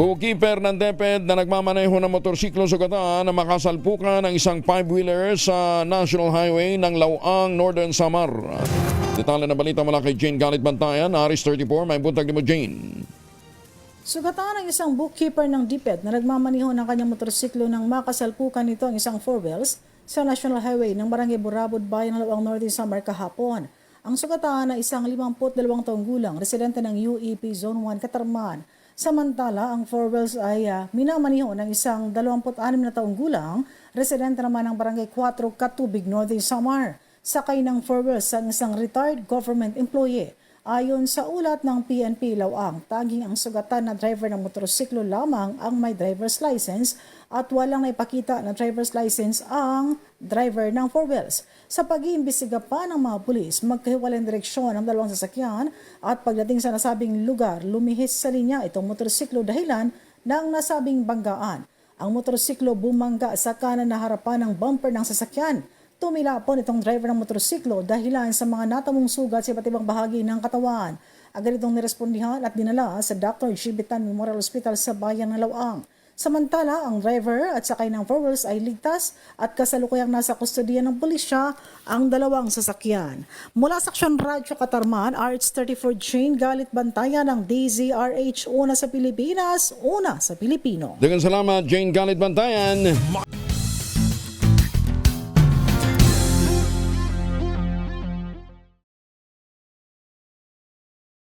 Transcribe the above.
Bookkeeper ng DepEd na nagmamaneho ng motorsiklo sugatan na makasalpukan ng isang five-wheeler sa National Highway ng Lauang, Northern Samar. Detalye na balita mula kay Jane Galit Bantayan, Aris 34. May buntag ni mo, Jane. Sugatan ng isang bookkeeper ng DepEd na nagmamaniho ng kanyang motorsiklo nang makasalpukan nito ang isang four wheels sa National Highway ng Barangay Burabod, Bayan ng Lawang Northern Samar kahapon. Ang sugatan na isang 52 taong gulang, residente ng UEP Zone 1 Katarman. Samantala, ang four wheels ay uh, minamaniho ng isang 26 na taong gulang, residente naman ng Barangay 4 Katubig, Northern Samar. Sakay ng four wheels ang isang retired government employee. Ayon sa ulat ng PNP Lawang, taging ang sugatan na driver ng motorsiklo lamang ang may driver's license at walang naipakita na driver's license ang driver ng four wheels. Sa pag-iimbestiga pa ng mga pulis, magkahiwalang direksyon ang dalawang sasakyan at pagdating sa nasabing lugar, lumihis sa linya itong motorsiklo dahilan ng nasabing banggaan. Ang motorsiklo bumangga sa kanan na harapan ng bumper ng sasakyan. Tumilapon itong driver ng motorsiklo dahilan sa mga natamong sugat sa iba't ibang bahagi ng katawan. Agad itong nirespondihan at dinala sa Dr. Gibitan Memorial Hospital sa bayan ng Lawang. Samantala, ang driver at sakay ng four wheels ay ligtas at kasalukuyang nasa kustodiya ng pulisya ang dalawang sasakyan. Mula sa Aksyon Radyo Katarman, RH34 Jane Galit Bantayan ng DZRH, una sa Pilipinas, una sa Pilipino. Dengan salamat, Jane Galit Bantayan.